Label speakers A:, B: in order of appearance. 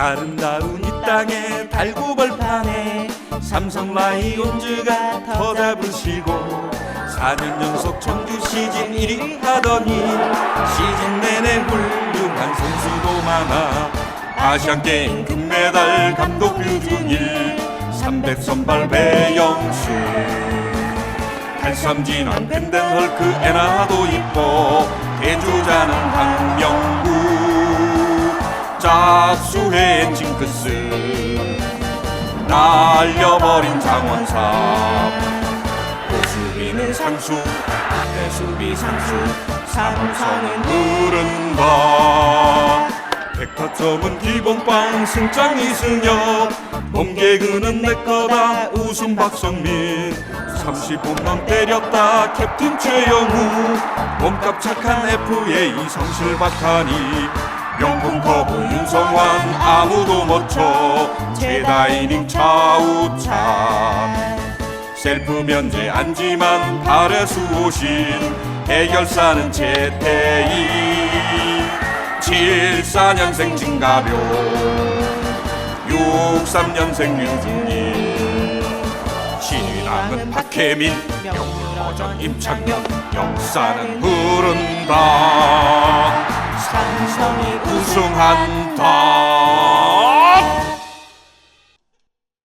A: 아름다운 이 땅에 달고 벌판에 삼성 라이온즈가 더 잡으시고 4년 연속 정규 시즌 1위 하더니 시즌 내내 훌륭한 선수도 많아. 아시안 게임 금메달 감독 류준일 300 선발 배영수. 달삼진왕 펜덴헐크 에나도 이뻐 대주자는 짝수회엔 징크스. 날려버린 장원삼 고수비는 상수 대수비 상수 삼성은 흐른다 백타점은 기본빵 승장 이승엽. 몸개그는 내 거다 웃음 박성민. 30홈런 때렸다 캡틴 최영우. 몸값 착한 FA 성실 박하니 명품 윤성환 아무도 못쳐 최다 이닝 차우차 셀프 면제 안지만 발에수 오신 해결사는 최태희. 74년생 진가료 63년생 류준일. 신인왕은 박혜민 명문어전 임창영 역사는 흐른다 우승한다